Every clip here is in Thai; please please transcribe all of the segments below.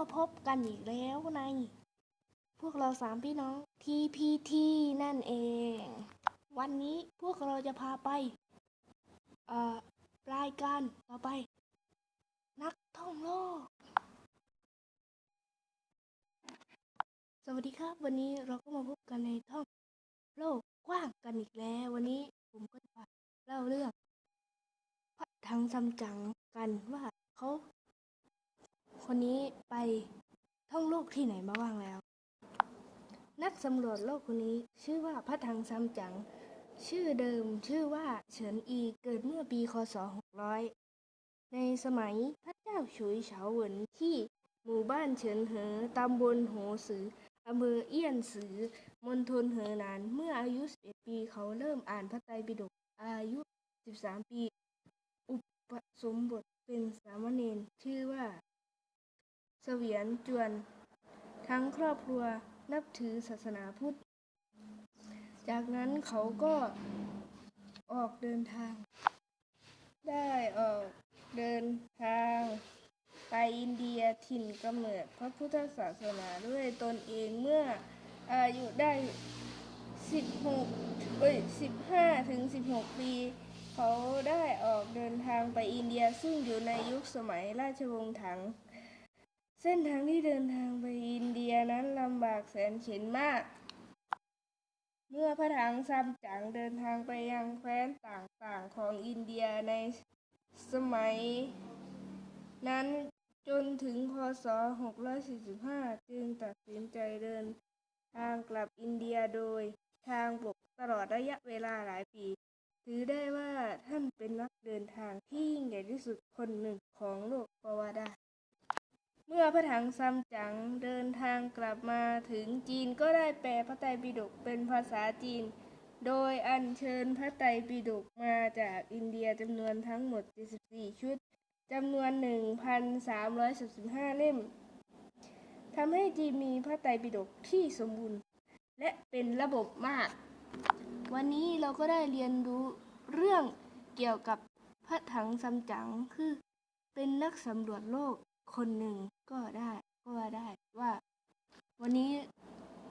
มาพบกันอีกแล้วใน พวกเราสามพี่น้อง TPT นั่นเอง วันนี้พวกเราจะพาไปเอ่อรายการต่อไป นักท่องโลก สวัสดีครับ วันนี้เราก็มาพบกันในท่องโลกกว้างกันอีกแล้ว วันนี้ผมก็จะมาเล่าเรื่องพระทังซัมจังกันว่าเขา คนนี้ไปท่องโลกที่ไหนมาบ้างแล้ว นักสำรวจโลกคนนี้ชื่อว่าพระทังซัมจัง ชื่อเดิมชื่อว่าเฉินอีเกิดเมื่อปีคศ 600 ในสมัยพระเจ้าฉุยเฉาเหวินที่หมู่บ้านเฉินเหอตำบลโหสืออำเภอเอี้ยนซือมณฑลเหอหนาน เมื่ออายุ 11 ปีเขาเริ่มอ่านพระไตรปิฎกอายุ 13 ปี อุปสมบทเป็นสามเณรชื่อว่า เสวียนจวน ทั้งครอบครัวนับถือศาสนาพุทธ จากนั้นเขาก็ออกเดินทาง ได้ออกเดินทางไปอินเดียถิ่นกำเนิดพระพุทธศาสนาด้วยตนเองเมื่ออายุได้ 16เอ้ย15 ถึง 16 ปี เขาได้ออกเดินทางไปอินเดียซึ่งอยู่ในยุคสมัยราชวงศ์ถัง เส้นทางที่เดินทางไปอินเดียนั้นลำบากแสนเข็ญมาก เมื่อพระถังซัมจั๋งเดินทางไปยังแคว้นต่างๆของอินเดียในสมัย นั้นจนถึงพศ645 จึงตัดสินใจเดินทางกลับอินเดียโดยทางบกตลอดระยะเวลาหลายปี ถือได้ว่าท่านเป็นนักเดินทางที่ยิ่งใหญ่ที่สุดคนหนึ่งของโลกกวาได้ เมื่อพระถังซัมจั๋งเดินทางกลับมาถึงจีนก็ได้แปลพระไตรปิฎกเป็นภาษาจีน โดยอัญเชิญพระไตรปิฎกมาจากอินเดียจำนวนทั้งหมด 74 ชุดจำนวน 1,335 เล่มทำให้จีนมีพระไตรปิฎกที่สมบูรณ์ และเป็นระบบมาก วันนี้เราก็ได้เรียนรู้เรื่องเกี่ยวกับพระถังซัมจั๋งคือเป็นนักสำรวจโลกคนหนึ่ง ก็ได้ก็ว่าได้ว่า วันนี้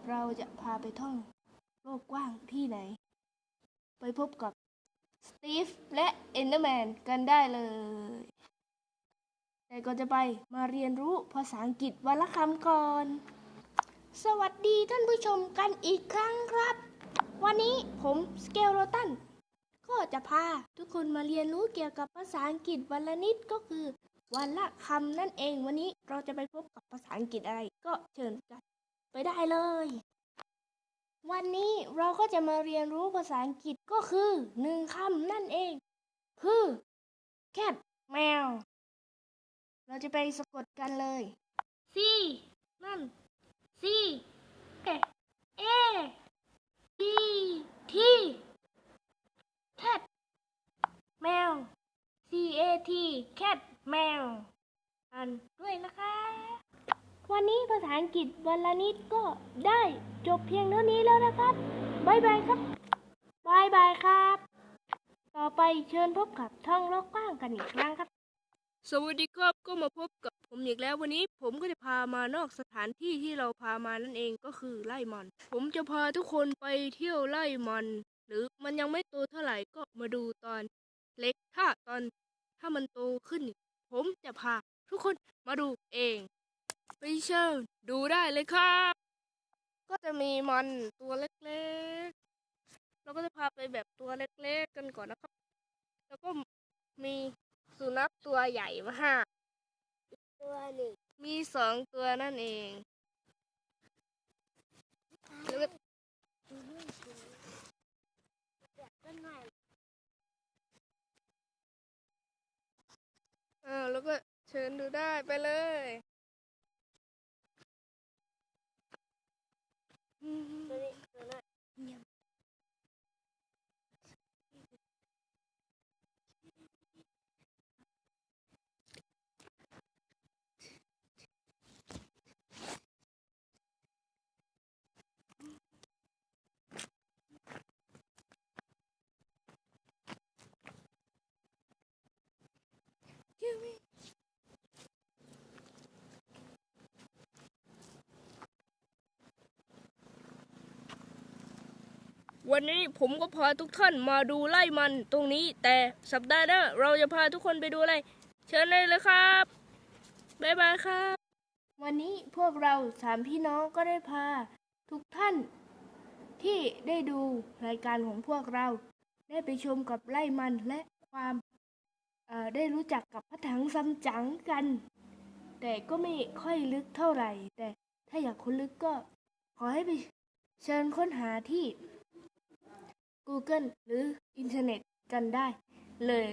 เราจะพาไปท่องโลกกว้างที่ไหน ไปพบกับสตีฟและเอนเดอร์แมนกันได้เลย แต่ก่อนจะไปมาเรียนรู้ภาษาอังกฤษวันละคำก่อน สวัสดีท่านผู้ชมกันอีกครั้งครับ วันนี้ผมสเกลโรตันก็จะพาทุกคนมาเรียนรู้เกี่ยวกับภาษาอังกฤษวันละนิดก็คือ วันละคำนั่นเองวันนี้เราจะไปพบกับภาษาอังกฤษอะไรก็เชิญกันไปได้เลย วันนี้เราก็จะมาเรียนรู้ภาษาอังกฤษก็คือหนึ่งคำนั่นเอง คือ cat แมว เราจะไปสะกดกันเลย C นั่น C A A T T cat แมว C A T cat แมวอ่านด้วยนะคะ วันนี้ภาษาอังกฤษวันละนิดก็ได้จบเพียงเท่านี้แล้วนะครับบายบายครับบายบายครับ ต่อไปเชิญพบกับท่องโลกกว้างกันอีกครั้งครับ สวัสดีครับก็มาพบกับผมอีกแล้ววันนี้ผมก็จะพามานอกสถานที่ที่เราพามานั่นเองก็คือไร่มัน ผมจะพาทุกคนไปเที่ยวไร่มัน หรือมันยังไม่โตเท่าไหร่ก็มาดูตอนเล็กถ้าตอนถ้ามันโตขึ้น ผมจะพาทุกคนมาดูเองไปเชิญดูได้เลยครับ ก็จะมีมันตัวเล็กๆ เราก็จะพาไปแบบตัวเล็กๆกันก่อนนะครับ แล้วก็มีสุนัขตัวใหญ่มากตัวหนึ่งมีสองตัวนั่นเอง แล้วก็ ต้นไม้ เออแล้วก็เชิญดูได้ไปเลย วันนี้ผมก็พาทุกท่านมาดูไล่มันตรงนี้ แต่สัปดาห์หน้าเราจะพาทุกคนไปดูอะไร เชิญเลยเลยครับ บ๊ายบายครับ วันนี้พวกเราสามพี่น้องก็ได้พา ทุกท่าน ที่ได้ดูรายการของพวกเรา ได้ไปชมกับไล่มันและความได้รู้จักกับพระถังซัมจั๋งกัน แต่ก็ไม่ค่อยลึกเท่าไหร่ แต่ถ้าอยากค้นลึกก็ ขอให้ไปเชิญค้นหาที่ Google หรืออินเทอร์เน็ตกันได้เลย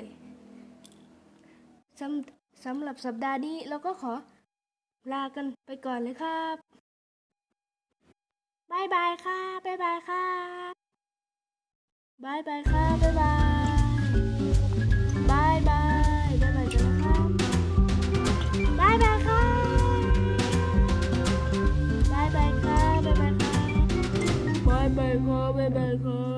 สำสำหรับสัปดาห์นี้เราก็ขอลากันไปก่อนเลยครับบายบายครับายบายครับายบายครับายบายบายบายบายบายกันนะครับบายบายครับายบายครับายบายครับายบายครับายบายครับ